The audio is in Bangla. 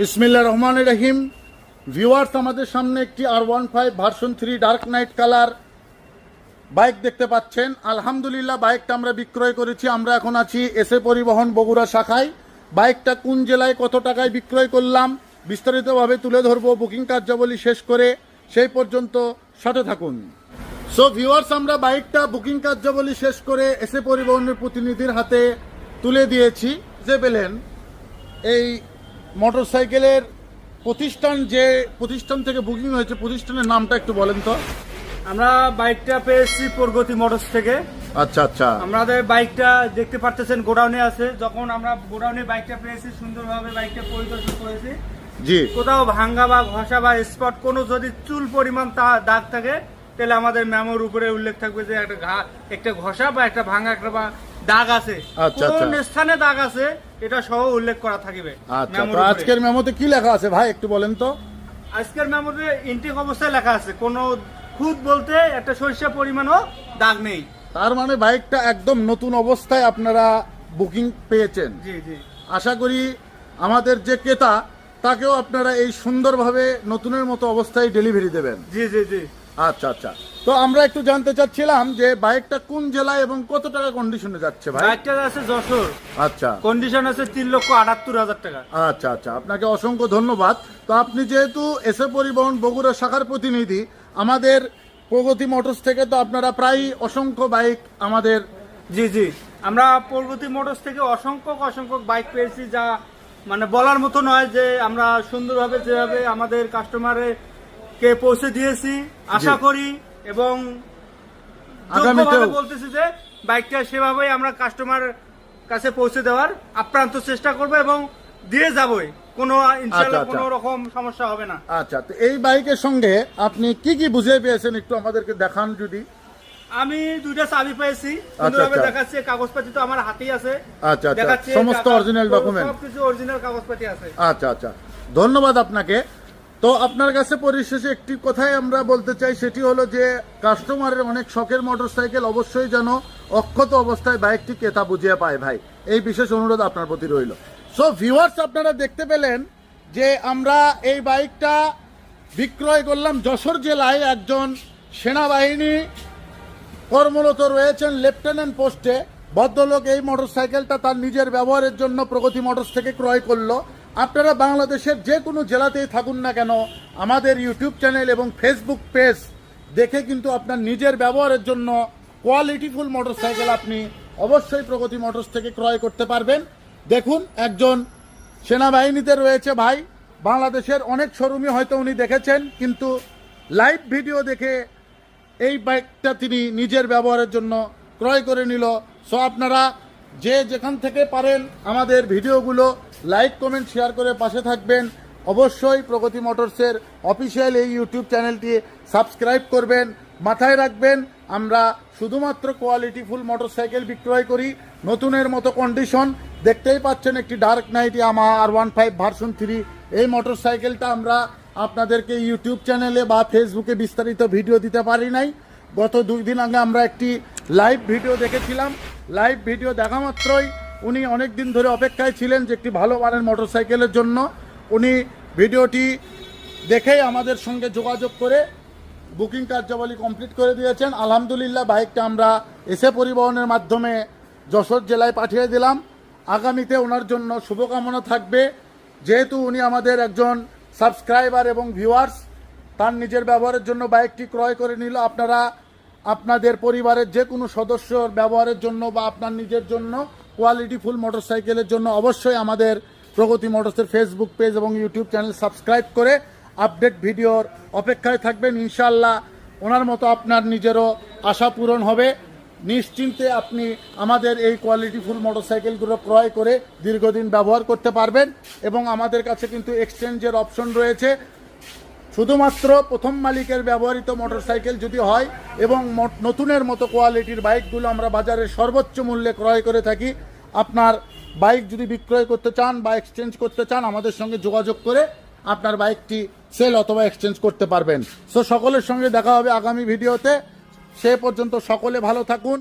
বিসমিল্লা রহমান রহিম। ভিউয়ার্স আমাদের সামনে একটি R one five version three dark knight colour bike দেখতে পাচ্ছেন। আলহামদুলিল্লাহ বাইকটা আমরা বিক্রয় করেছি। আমরা এখন আছি এসে পরিবহন বগুড়া শাখায়। বাইকটা কোন জেলায় কত টাকায় বিক্রয় করলাম, বিস্তারিতভাবে তুলে ধরবো। বুকিং কার্যাবলী শেষ করে সেই পর্যন্ত সাথে থাকুন। সো ভিউয়ার্স আমরা বাইকটা বুকিং কার্যাবলী শেষ করে এসে পরিবহনের প্রতিনিধির হাতে তুলে দিয়েছি। যে পেলেন এই মোটরসাইকেলের প্রতিষ্ঠান যে প্রতিষ্ঠান থেকে বুকিং হয়েছে প্রতিষ্ঠানের নামটা একটু বলেন তো। আমরা বাইকটা পেয়েছি প্রগতি মোটরস থেকে। আচ্ছা আচ্ছা। আমাদের বাইকটা দেখতে পারতেছেন গোডাউনে আছে। যখন আমরা গোডাউনে বাইকটা পেয়েছি সুন্দরভাবে বাইকটা পরিদর্শন করেছি। জি। কোথাও ভাঙ্গা বা ঘষা বা স্পট কোনো যদি চুল পরিমাণ তা- দাগ থাকে তাহলে আমাদের মেমোর উপরে উল্লেখ থাকবে যে একটা ঘা একটা ঘষা বা একটা ভাঙ্গা একটা বা দাগ আছে। আচ্ছা, কোন আচ্ছা। স্থানে দাগ আছে এটা সহ উল্লেখ করা থাকবে। আচ্ছা তো আজকের মেমোতে কি লেখা আছে ভাই একটু বলেন তো? আজকের মেমোতে ইনটেক অবস্থায় লেখা আছে কোনো খুদ বলতে একটা সরিষা পরিমাণও দাগ নেই। তার মানে বাইকটা একদম নতুন অবস্থায় আপনারা বুকিং পেয়েছেন। জি জি। আশা করি আমাদের যে ক্রেতা তাকেও আপনারা এই সুন্দরভাবে নতুনের মতো অবস্থায় ডেলিভারি দেবেন। জি জি জি। আচ্ছা আচ্ছা। তো আমরা একটু জানতে চাচ্ছিলাম যে বাইকটা কোন জেলায় এবং কত টাকা কন্ডিশনে যাচ্ছে ভাই? বাইকটা আছে যশোর। আচ্ছা। কন্ডিশন আছে তিন লক্ষ আটাত্তর হাজার টাকা। আচ্ছা আচ্ছা। আপনাকে অসংখ্য ধন্যবাদ। তো আপনি যেহেতু এসে পরিবহন বগুড়া শাখার প্রতিনিধি আমাদের প্রগতি মোটরস থেকে তো আপনারা প্রায় অসংখ্য বাইক আমাদের জি জি। আমরা পরবর্তী মোটরস থেকে অসংখ্য অসংখ্য বাইক পেয়েছি যা মানে বলার মতো নয় যে আমরা সুন্দরভাবে যেভাবে আমাদের কাস্টমারে কে পৌঁছে দিয়েছি। আশা করি এবং বলতেছি যে বাইকটা সেভাবেই আমরা কাস্টমার কাছে পৌঁছে দেওয়ার আপ্রান্ত চেষ্টা করব এবং দিয়ে যাবই। কোনো ইনশাল্লাহ আচ্ছা। কোনো রকম সমস্যা হবে না। আচ্ছা তো এই বাইকের সঙ্গে আপনি কি কি বুঝে পেয়েছেন একটু আমাদেরকে দেখান যদি। আমি দুইটা চাবি পেয়েছি সুন্দরভাবে আচ্ছা। দেখাচ্ছি কাগজপাতি তো আমার হাতেই আছে। আচ্ছা আচ্ছা। দেখাচ্ছি সমস্ত অরিজিনাল ডকুমেন্ট সবকিছু অরিজিনাল কাগজপাতি আছে। আচ্ছা আচ্ছা। ধন্যবাদ আপনাকে। তো আপনার কাছে পরিশেষে একটি কথাই আমরা বলতে চাই, সেটি হলো যে কাস্টমারের অনেক শখের মোটরসাইকেল অবশ্যই যেন অক্ষত অবস্থায় বাইকটি ক্রেতা বুঝিয়ে পায় ভাই। এই বিশেষ অনুরোধ আপনার প্রতি রইল। সো ভিউয়ার্স আপনারা দেখতে পেলেন যে আমরা এই বাইকটা বিক্রয় করলাম যশোর জেলায় একজন সেনাবাহিনী কর্মরত রয়েছেন লেফটেন্যান্ট পোস্টে। ভদ্রলোক এই মোটরসাইকেলটা তার নিজের ব্যবহারের জন্য প্রগতি মোটরস থেকে ক্রয় করল। আপনারা বাংলাদেশের যে কোনো জেলাতেই থাকুন না কেন, আমাদের ইউটিউব চ্যানেল এবং ফেসবুক পেজ দেখে কিন্তু আপনার নিজের ব্যবহারের জন্য কোয়ালিটিফুল মোটরসাইকেল আপনি অবশ্যই প্রগতি মোটরস থেকে ক্রয় করতে পারবেন। দেখুন, একজন সেনাবাহিনীতে রয়েছে ভাই। বাংলাদেশের অনেক শোরুমই হয়তো উনি দেখেছেন, কিন্তু লাইভ ভিডিও দেখে এই বাইকটা তিনি নিজের ব্যবহারের জন্য ক্রয় করে নিল। সো আপনারা যে যেখান থেকে পারেন আমাদের ভিডিওগুলো লাইক কমেন্ট শেয়ার করে পাশে থাকবেন। অবশ্যই প্রগতি মোটরসের অফিসিয়াল এই ইউটিউব চ্যানেলটি সাবস্ক্রাইব করবেন। মাথায় রাখবেন, আমরা শুধুমাত্র কোয়ালিটিফুল মোটরসাইকেল বিক্রয় করি। নতুনের মতো কন্ডিশন দেখতেই পাচ্ছেন একটি ডার্ক নাইট আমা R one five version three এই মোটরসাইকেলটা আমরা আপনাদেরকে ইউটিউব চ্যানেলে বা ফেসবুকে বিস্তারিত ভিডিও দিতে পারি নাই। গত দুই দিন আগে আমরা একটি লাইভ ভিডিও দেখেছিলাম। লাইভ ভিডিও দেখা মাত্রই উনি অনেক দিন ধরে অপেক্ষায় ছিলেন যে একটি ভালো মানের মোটরসাইকেলের জন্য। উনি ভিডিওটি দেখেই আমাদের সঙ্গে যোগাযোগ করে বুকিং কার্যাবলী কমপ্লিট করে দিয়েছেন। আলহামদুলিল্লাহ, বাইকটা আমরা এসে পরিবহনের মাধ্যমে যশোর জেলায় পাঠিয়ে দিলাম। আগামীতে ওনার জন্য শুভকামনা থাকবে। যেহেতু উনি আমাদের একজন সাবস্ক্রাইবার এবং ভিউয়ার্স, তার নিজের ব্যবহারের জন্য বাইকটি ক্রয় করে নিল। আপনারা আপনাদের পরিবারের যে কোনো সদস্যর ব্যবহারের জন্য বা আপনার নিজের জন্য কোয়ালিটি ফুল মোটরসাইকেলের জন্য অবশ্যই আমাদের প্রগতি মোটরসের ফেসবুক পেজ এবং ইউটিউব চ্যানেল সাবস্ক্রাইব করে আপডেট ভিডিওর অপেক্ষায় থাকবেন। ইনশাল্লাহ ওনার মতো আপনার নিজেরও আশা পূরণ হবে। নিশ্চিন্তে আপনি আমাদের এই কোয়ালিটি কোয়ালিটিফুল মোটরসাইকেলগুলো ক্রয় করে দীর্ঘদিন ব্যবহার করতে পারবেন এবং আমাদের কাছে কিন্তু এক্সচেঞ্জের অপশন রয়েছে। শুধুমাত্র প্রথম মালিকের ব্যবহৃত মোটরসাইকেল যদি হয় এবং নতুনের মতো কোয়ালিটির বাইকগুলো আমরা বাজারে সর্বোচ্চ মূল্যে ক্রয় করে থাকি আপনার বাইক যদি বিক্রয় করতে চান বা এক্সচেঞ্জ করতে চান, আমাদের সঙ্গে যোগাযোগ করে আপনার বাইকটি সেল অথবা এক্সচেঞ্জ করতে পারবেন। সো সকলের সঙ্গে দেখা হবে আগামী ভিডিওতে সে পর্যন্ত সকলে ভালো থাকুন।